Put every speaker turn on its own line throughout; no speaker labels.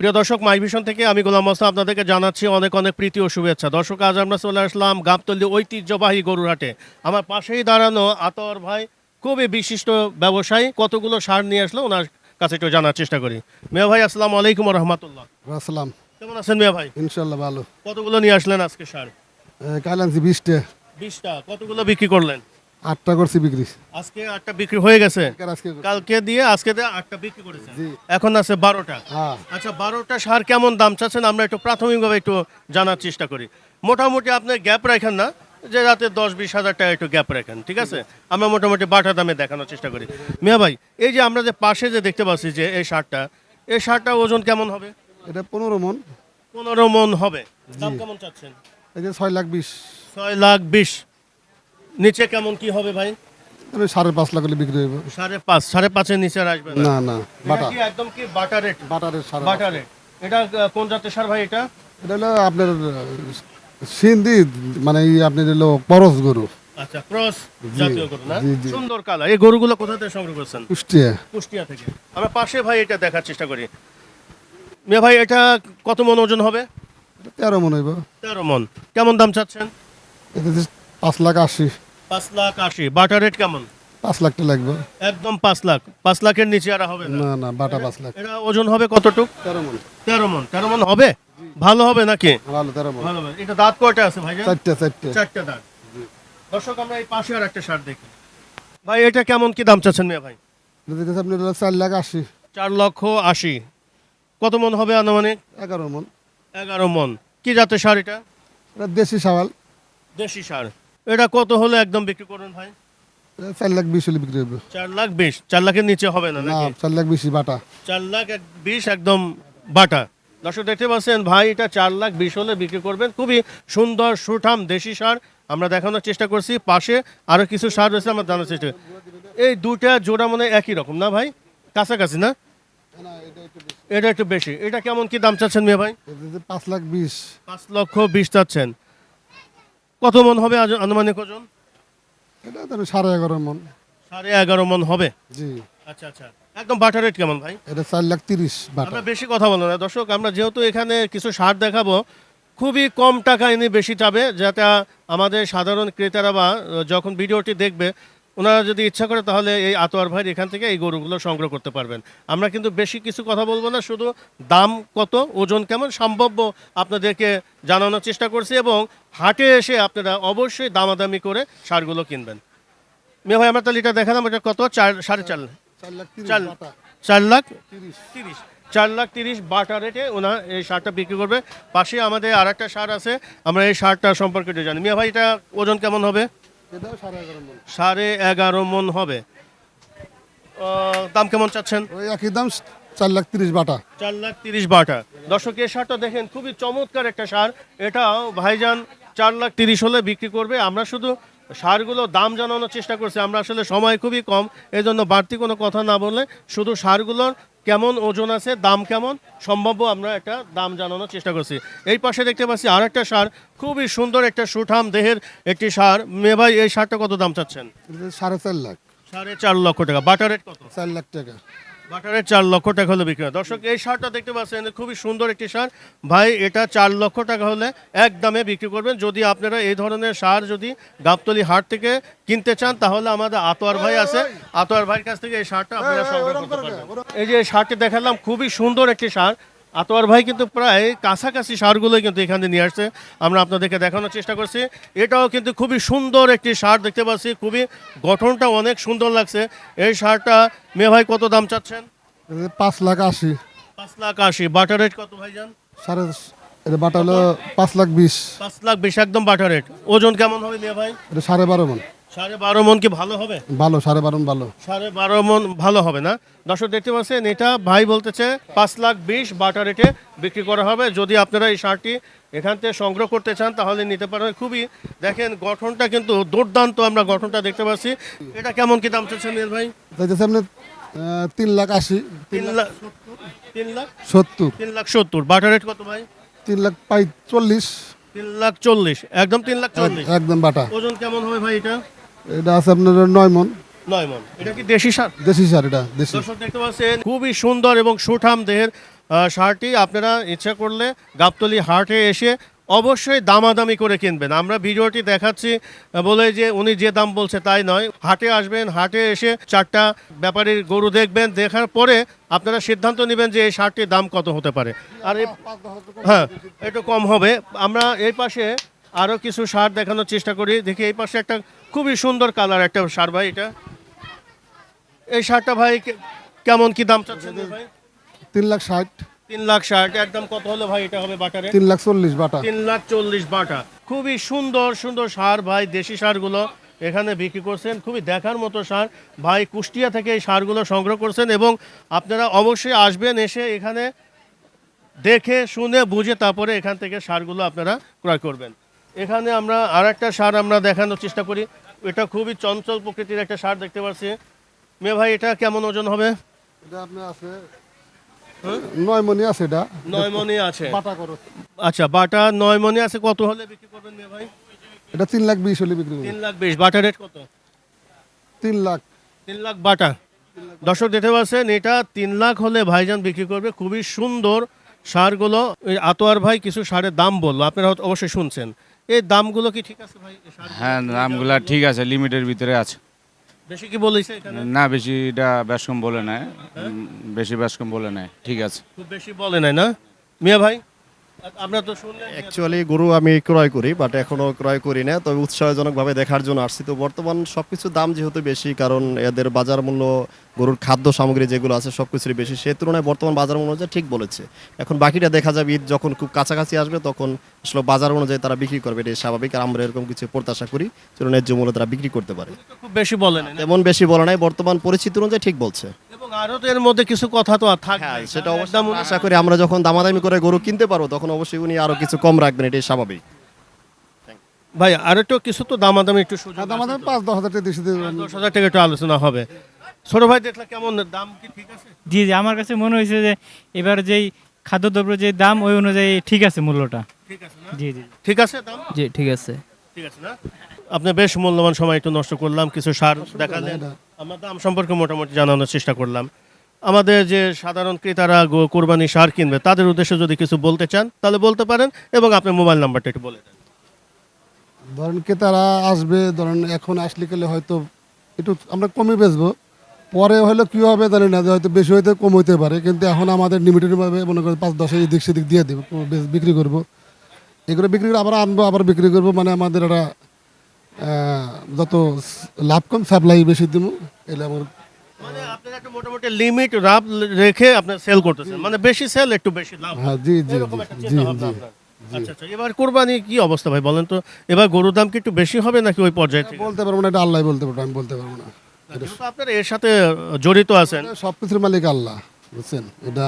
প্রিয় দর্শক মাই ভিশন থেকে আমি গোলাম মোস্তা আপনাদেরকে জানাচ্ছি অনেক অনেক প্রীতি ও শুভেচ্ছা। দর্শক আজ আমরা চলে আসলাম গাবতলি ঐতিহ্যবাহী গরুরহাটে। আমার পাশেই দাঁড়ানো আতর ভাই খুবই বিশিষ্ট ব্যবসায়ী কতগুলো সার নিয়ে আসলো ওনার কাছে একটু জানার চেষ্টা করি। মিয়া ভাই আসসালামু আলাইকুম রহমতুল্লাহ।
আসসালাম।
কেমন আছেন মিয়া ভাই?
ইনশাল্লাহ ভালো।
কতগুলো নিয়ে আসলেন আজকে সার?
কাল আনছি বিশটা।
বিশটা। কতগুলো বিক্রি করলেন?
আটটা করছি বিক্রি।
আজকে আটটা বিক্রি হয়ে গেছে? কালকে দিয়ে আজকে আটটা বিক্রি করেছেন?
জি।
এখন আছে বারোটা।
হ্যাঁ।
আচ্ছা বারোটা সার কেমন দাম চাচ্ছেন? আমরা একটু প্রাথমিকভাবে একটু জানার চেষ্টা করি। মোটামুটি আপনি গ্যাপ রাখেন না যে রাতে দশ বিশ হাজার টাকা একটু গ্যাপ রাখেন ঠিক আছে? আমরা মোটামুটি বাটা দামে দেখানোর চেষ্টা করি। মিয়া ভাই এই যে আমরা যে পাশে যে দেখতে পাচ্ছি যে এই সারটা এই সারটা ওজন কেমন হবে?
এটা পনেরো মন।
পনেরো মন হবে। দাম কেমন চাচ্ছেন?
এই যে ছয় লাখ বিশ।
ছয় লাখ বিশ। নিচে কেমন কি হবে ভাই?
মানে সাড়ে পাঁচ লাখ হলে বিক্রি হইব।
সাড়ে পাঁচ সাড়ে পাঁচের নিচে আর আসবে না?
না বাটা
কি একদম কি বাটার রেট?
বাটারের সাড়ে
বাটার রেট। এটা কোন জাতের সার ভাই এটা?
এটা হলো আপনার সিন্ধি মানে হলো পরশ গরু।
আচ্ছা ক্রস জাতীয় গরু না?
জি, জি।
সুন্দর কালার। এই গরুগুলো কোথা থেকে সংগ্রহ করছেন?
কুষ্টিয়া।
কুষ্টিয়া থেকে। আমরা পাশে ভাই এটা দেখার চেষ্টা করি। ভাই এটা কত মন ওজন হবে?
তেরো মন হইব।
তেরো মন। কেমন দাম চাচ্ছেন?
পাঁচ লাখ আশি।
পাঁচ লাখ আশি। বাটার রেট কেমন?
পাঁচ লাখটা লাগবে।
একদম পাঁচ লাখ। পাঁচ লাখের নিচে আর হবে না?
না বাটা পাঁচ লাখ।
এটা ওজন হবে কতটুক?
তেরো মন।
তেরো মন। তেরো মন হবে? ভালো হবে নাকি?
ভালো তেরো মন।
ভালো হবে। এটা দাঁত কয়টা আছে ভাই
চারটে চারটে।
চারটে দাঁত। দর্শক আমরা এই পাশে আর একটা শার্ট দেখি। ভাই এটা কেমন কি দাম চাচ্ছেন মেয়ে ভাই?
হলো চার লাখ আশি।
চার লক্ষ আশি। কত মন হবে আনুমানিক?
এগারো মন।
এগারো মন। কি জাতের সার এটা?
এটা দেশি সাওয়াল
দেশি সার এটা কত হলে একদম বিক্রি করুন ভাই?
চার লাখ বিশ হলে বিক্রি হইব
চার লাখ বিশ? চার লাখের নিচে হবে না নাকি?
চার লাখ বিশই বাটা।
চার লাখ এক বিশ একদম বাটা। দর্শক দেখতে পাচ্ছেন ভাই এটা চার লাখ বিশ হলে বিক্রি করবেন। খুবই সুন্দর সুঠাম দেশি সার। আমরা দেখানোর চেষ্টা করছি। পাশে আরও কিছু সার রয়েছে আমরা জানার চেষ্টা এই দুটা জোড়া মানে একই রকম না ভাই? কাছাকাছি না? এটা একটু বেশি। এটা কেমন কি দাম চাচ্ছেন মেয়ে ভাই?
পাঁচ লাখ বিশ।
পাঁচ লক্ষ বিশ চাচ্ছেন। কত মন হবে আজ- আনুমানিক ওজন?
এটা তো সাড়ে এগারো মন।
সাড়ে এগারো মন হবে?
জি।
আচ্ছা আচ্ছা। একদম বাটার রেট কেমন ভাই?
এটা চার লাখ তিরিশ বাটা
আমরা বেশি কথা বলব না। দর্শক আমরা যেহেতু এখানে কিছু সার দেখাবো খুবই কম টাকা এনে বেশি যাবে যাতে আমাদের সাধারণ ক্রেতারা বা যখন ভিডিওটি দেখবে ওনারা যদি ইচ্ছা করে তাহলে এই আতোয়ার ভাইয়ের এখান থেকে এই গরুগুলো সংগ্রহ করতে পারবেন। আমরা কিন্তু বেশি কিছু কথা বলব না শুধু দাম কত ওজন কেমন সম্ভাব্য আপনাদেরকে জানানোর চেষ্টা করছি এবং হাটে এসে আপনারা অবশ্যই দামাদামি করে সারগুলো কিনবেন। মেয়ে ভাই আমরা তাহলে এটা দেখালাম এটা কত? চার সাড়ে চার
চার
চার লাখ
তিরিশ।
চার লাখ তিরিশ বাটা রেটে ওনার এই সারটা বিক্রি করবে। পাশে আমাদের আর একটা সার আছে আমরা এই সারটা সম্পর্কে জানি। মিয়া ভাই এটা ওজন কেমন হবে?
সাড়ে এগারো মন।
হবে। দাম কেমন চাচ্ছেন?
ওই একই দাম চার লাখ তিরিশ বাটা।
চার লাখ তিরিশ বাটা। দর্শক এই সারটা দেখেন খুবই চমৎকার একটা সার। এটাও ভাইজান চার লাখ তিরিশ হলে বিক্রি করবে। আমরা শুধু সারগুলো দাম জানানোর চেষ্টা করছি। আমরা আসলে সময় খুবই কম এই জন্য বাড়তি কোনো কথা না বললে শুধু সারগুলোর কেমন ওজন আছে দাম কেমন সম্ভাব্য আমরা একটা দাম জানানোর চেষ্টা করছি। এই পাশে দেখতে পাচ্ছি আর একটা সার খুবই সুন্দর একটা সুঠাম দেহের একটি সার। মে ভাই এই সারটা কত দাম চাচ্ছেন?
সাড়ে চার লাখ।
সাড়ে চার লক্ষ টাকা। বাটার রেট কত?
চার লাখ টাকা।
বাটারের চার লক্ষ টাকা হলে বিক্রি হয়। দর্শক এই সারটা দেখতে পাচ্ছেন খুবই সুন্দর একটি সার ভাই এটা চার লক্ষ টাকা হলে এক দামে বিক্রি করবেন। যদি আপনারা এই ধরনের সার যদি গাবতলি হাট থেকে কিনতে চান তাহলে আমাদের আতোয়ার ভাই আছে। আতোয়ার ভাইয়ের কাছ থেকে এই সারটা আপনারা সংগ্রহ করতে পারবেন। এই যে শার্টটি সারটি দেখালাম খুবই সুন্দর একটি সার আতোয়ার ভাই কিন্তু প্রায় কাছাকাছি সারগুলোই কিন্তু এখানে নিয়ে আসছে। আমরা আপনাদেরকে দেখানোর চেষ্টা করছি। এটাও কিন্তু খুবই সুন্দর একটি সার দেখতে পাচ্ছি। খুবই গঠনটা অনেক সুন্দর লাগছে। এই সারটা মেয়ে ভাই কত দাম চাচ্ছেন?
পাঁচ লাখ আশি।
পাঁচ লাখ আশি। বাটার রেট কত ভাই যান
সাড়ে এটা বাটা হলো পাঁচ লাখ বিশ।
পাঁচ লাখ বিশ একদম বাটার রেট। ওজন কেমন হবে মেয়ে ভাই?
এটা সাড়ে বারো মন।
সাড়ে বারো মন কি ভালো হবে?
ভালো সাড়ে বারো ভালো।
সাড়ে বারো মন ভালো হবে না? দর্শক দেখতে পাচ্ছেন এটা ভাই বলতেছে পাঁচ লাখ বিশ বাটার রেটে বিক্রি করা হবে। যদি আপনারা এই সারটি এখান থেকে সংগ্রহ করতে চান তাহলে নিতে পারেন খুবই দেখেন গঠনটা কিন্তু দুর্দান্ত আমরা গঠনটা দেখতে পাচ্ছি। এটা কেমন কি দাম চাচ্ছেন মির ভাই?
যাইতেছে আপনি তিন লাখ আশি।
তিন লাখ তিন লাখ
সত্তর।
তিন লাখ সত্তর। বাটার রেট কত ভাই?
তিন লাখ পাই চল্লিশ।
তিন লাখ চল্লিশ। একদম তিন লাখ চল্লিশ।
একদম বাটা।
ওজন কেমন হবে ভাই এটা?
এটা আছে আপনার নয় মন।
নয় মন। এটা কি দেশি সার?
দেশি সার এটা দেশি।
দর্শক দেখতে পাচ্ছেন খুবই সুন্দর এবং সুঠাম দেহের সারটি। আপনারা ইচ্ছা করলে গাবতলি হাটে এসে অবশ্যই দামাদামি করে কিনবেন। আমরা ভিডিওটি দেখাচ্ছি বলে যে উনি যে দাম বলছে তাই নয়। হাটে আসবেন হাটে এসে চারটা ব্যাপারীর গরু দেখবেন দেখার পরে আপনারা সিদ্ধান্ত নেবেন যে এই সারটির দাম কত হতে পারে। আর হ্যাঁ একটু কম হবে। আমরা এই পাশে আরও কিছু সার দেখানোর চেষ্টা করি। দেখি এই পাশে একটা খুবই সুন্দর কালার একটা সার ভাই এটা। এই সারটা ভাই কেমন কি দাম চাচ্ছেন ভাই?
তিন লাখ ষাট।
তিন লাখ ষাট একদম কত হলে ভাই এটা হবে বাটারে?
তিন লাখ চল্লিশ বাটা।
তিন লাখ চল্লিশ বাটা। খুবই সুন্দর সুন্দর সার ভাই দেশি সারগুলো এখানে বিক্রি করছেন। খুবই দেখার মতো সার। ভাই কুষ্টিয়া থেকে এই সারগুলো সংগ্রহ করছেন এবং আপনারা অবশ্যই আসবেন এসে এখানে দেখে শুনে বুঝে তারপরে এখান থেকে সারগুলো আপনারা ক্রয় করবেন। এখানে আমরা আর একটা সার আমরা দেখানোর চেষ্টা করি। এটা খুবই চঞ্চল প্রকৃতির একটা সার দেখতে পাচ্ছি। মেয়ে ভাই এটা কেমন ওজন হবে?
এটা আপনার আছে নয় মনি আছে এটা।
নয় মনে আছে।
বাটা করো।
আচ্ছা বাটা নয় মনে আছে কত হলে বিক্রি করবেন মেয়ে ভাই?
এটা তিন লাখ বিশ হলে বিক্রি
তিন লাখ বিশ। বাটা রেট কত?
তিন লাখ।
তিন লাখ বাটা। দর্শক দেখতে পাচ্ছেন এটা তিন লাখ হলে ভাইজান বিক্রি করবে। খুবই সুন্দর সারগুলো। আতোয়ার ভাই কিছু সারের দাম বলল। আপনারা অবশ্যই শুনছেন। এই দামগুলো কি ঠিক আছে ভাই?
হ্যাঁ দামগুলো ঠিক আছে লিমিটের ভিতরে আছে।
বেশি কি বলেছে এখানে?
না বেশি এটা বেশকম বলে নাই বেশি বেশকম বলে নাই ঠিক আছে।
খুব বেশি বলে নাই না? মিয়া ভাই? আ- তো শুনলেন
অ্যাকচুয়ালি গরু আমি ক্রয় করি বাট এখনও ক্রয় করি না। তবে উৎসাহজনকভাবে দেখার জন্য আসছি। তো বর্তমান সবকিছু দাম যেহেতু বেশি কারণ এদের বাজার মূল্য গরুর খাদ্য সামগ্রী যেগুলো আছে সব কিছুরই বেশি সেই তুলনায় বর্তমান বাজার মূল্য ঠিক বলেছে। এখন বাকিটা দেখা যাবে ঈদ যখন খুব কাছাকাছি আসবে তখন আসলে বাজার অনুযায়ী তারা বিক্রি করবে এটাই স্বাভাবিক। আর আমরা এরকম কিছু প্রত্যাশা করি যেন ন্যায্য মূল্য তারা বিক্রি করতে পারে।
খুব বেশি বলে নাই না?
তেমন বেশি বলা নাই বর্তমান পরিস্থিতি অনুযায়ী ঠিক বলছে।
এবং আরও তো এর মধ্যে কিছু কথা তো আর থাকবে
হ্যাঁ সেটা অবশ্যই। আমরা আশা করি আমরা যখন দামাদামি করে গরু কিনতে পারব তখন অবশ্যই উনি আরও কিছু কম রাখবেন এটাই স্বাভাবিক।
ভাই আর একটু কিছু তো দামাদামি একটু সুযোগ
হ্যাঁ,
তো।
পাঁচ দশ হাজার টাকা দেশি
দশ হাজার টাকা একটু আলোচনা হবে। ছোট ভাই দেখলে কেমন দাম কি ঠিক আছে?
জি জি আমার কাছে মনে হয়েছে যে এবার যেই খাদ্যদ্রব্য যে দাম ওই অনুযায়ী ঠিক আছে মূল্যটা।
ঠিক আছে
জি জি
ঠিক আছে দাম?
জি ঠিক আছে।
ঠিক আছে না? আপনি বেশ মূল্যবান সময় একটু নষ্ট করলাম কিছু সার দেখালেন। আমরা দাম সম্পর্কে মোটামুটি জানানোর চেষ্টা করলাম। আমাদের যে সাধারণ ক্রেতারা কোরবানি সার কিনবে, তাদের উদ্দেশ্যে যদি কিছু বলতে চান, তাহলে বলতে পারেন এবং আপনার মোবাইল নাম্বারটা একটু বলে দেন।
ধরেন ক্রেতারা আসবে, ধরেন এখন আসলে গেলে হয়তো একটু আমরা কমে বেচবো। পরে হলে কি হবে জানি না, যে হয়তো বেশি হইতে কম হইতে পারে, কিন্তু এখন আমাদের লিমিটেডভাবে মনে করেন পাঁচ, দশ এদিক সেদিক দিয়ে দেবো বিক্রি করব। এগুলো বিক্রি করে আবার আনব, আবার বিক্রি করব মানে আমাদের একটা যত লাভ কম সাপ্লাই বেশি দিব আমার
মানে আপনার একটা মোটামুটি লিমিট রাব রেখে আপনার সেল করতেছেন। মানে বেশি সেল একটু বেশি লাভ
হ্যাঁ জি।
আচ্ছা আচ্ছা এবার কোরবানি কি অবস্থা ভাই বলেন তো? এবার গরুর দাম কি একটু বেশি হবে নাকি ওই পর্যায়ে
বলতে পারব না এটা আল্লাহ বলতে পারব আমি বলতে পারব না।
যেহেতু আপনারা এর সাথে জড়িত আছেন।
সব কিছুর মালিক আল্লাহ বুঝছেন? এটা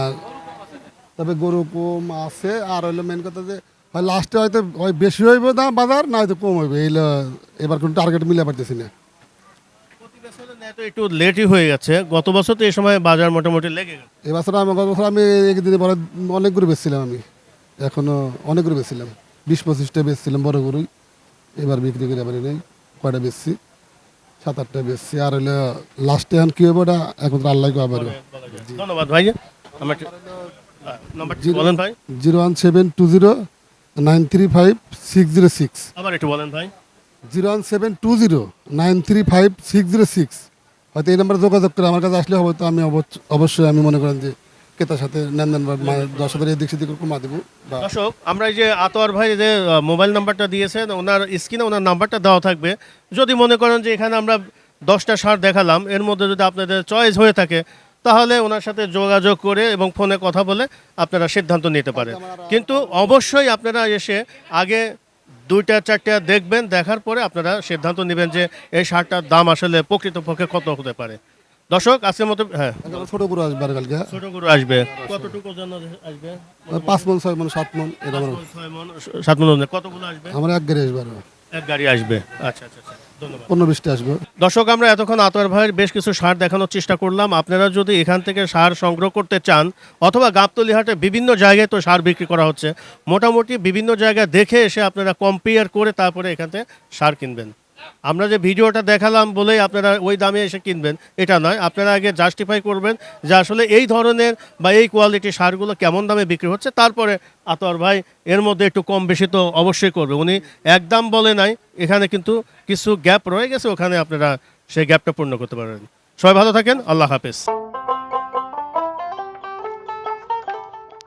তবে গরু কম আছে আর হইল মেন কথা যে হয় লাস্টে হয়তো হয় বেশি হইব দাম বাজার না হয়তো কম হইবে। এই এবার কোনো টার্গেট মিলে পারতেছি না।
একটু লেটই হয়ে গেছে। গত বছর তো এই সময় বাজার মোটামুটি লেগে গেছে।
এবছর আমি গত বছর আমি একদিন পরে অনেক গরু বেচছিলাম আমি। এখনও অনেক গরু বেচছিলাম। বিশ পঁচিশটা বেচছিলাম বড় গরুই এবার বিক্রি করে পারি নেই কয়টা বেচছি? সাত আটটা বেচছি। আর হইল লাস্টে এখন কি হবে ওটা এখন আল্লাহ
ধন্যবাদ ভাই আমার নাম্বারটি বলেন ভাই।
Zero one seven two zero nine three five six zero six.
আবার একটু বলেন ভাই।
Zero one seven two zero nine three five six zero six. হয়তো এই নাম্বারে যোগাযোগ করে আমার কাছে আসলে হবে তো আমি অবশ্য- অবশ্যই আমি মনে করেন যে ক্রেতার সাথে নেন বা হাজার এদিক সেদিক কমা দেবো
দর্শক আমরা এই যে আতোয়ার ভাই যে মোবাইল নাম্বারটা দিয়েছেন ওনার স্ক্রিনে ওনার নাম্বারটা দেওয়া থাকবে। যদি মনে করেন যে এখানে আমরা দশটা সার দেখালাম এর মধ্যে যদি আপনাদের চয়েস হয়ে থাকে তাহলে ওনার সাথে যোগাযোগ করে এবং ফোনে কথা বলে আপনারা সিদ্ধান্ত নিতে পারেন। কিন্তু অবশ্যই আপনারা এসে আগে দুইটা চারটা দেখবেন দেখার পরে আপনারা সিদ্ধান্ত নেবেন যে এই সারটার দাম আসলে প্রকৃতপক্ষে কত হতে পারে। দর্শক আজকের মতো হ্যাঁ।
ছোট গরু আসবে আর কালকে।
ছোট গরু আসবে। কতটুকু ওজন আসবে?
পাঁচ মন ছয় মন সাত মন
মণ, সাত মন কতগুলো আসবে?
আমার এক গাড়ি আসবে
এক গাড়ি আসবে। আচ্ছা আচ্ছা আচ্ছা।
পনেরো বিশটা আসবে।
দর্শক আমরা এতক্ষণ আতর ভাইয়ের বেশ কিছু সার দেখানোর চেষ্টা করলাম। আপনারা যদি এখান থেকে সার সংগ্রহ করতে চান অথবা গাবতলি হাটে বিভিন্ন জায়গায় তো সার বিক্রি করা হচ্ছে মোটামুটি বিভিন্ন জায়গায় দেখে এসে আপনারা কম্পেয়ার করে তারপরে এখান থেকে সার কিনবেন। আমরা যে ভিডিওটা দেখালাম বলেই আপনারা ওই দামে এসে কিনবেন, এটা নয়। আপনারা আগে জাস্টিফাই করবেন যে আসলে এই ধরনের বা এই কোয়ালিটির সারগুলো কেমন দামে বিক্রি হচ্ছে। তারপরে আতর ভাই এর মধ্যে একটু কম বেশি তো অবশ্যই করবে। উনি একদম বলে নাই, এখানে কিন্তু কিছু গ্যাপ রয়ে গেছে, ওখানে আপনারা সেই গ্যাপটা পূর্ণ করতে পারেন সবাই ভালো থাকেন, আল্লাহ হাফেজ।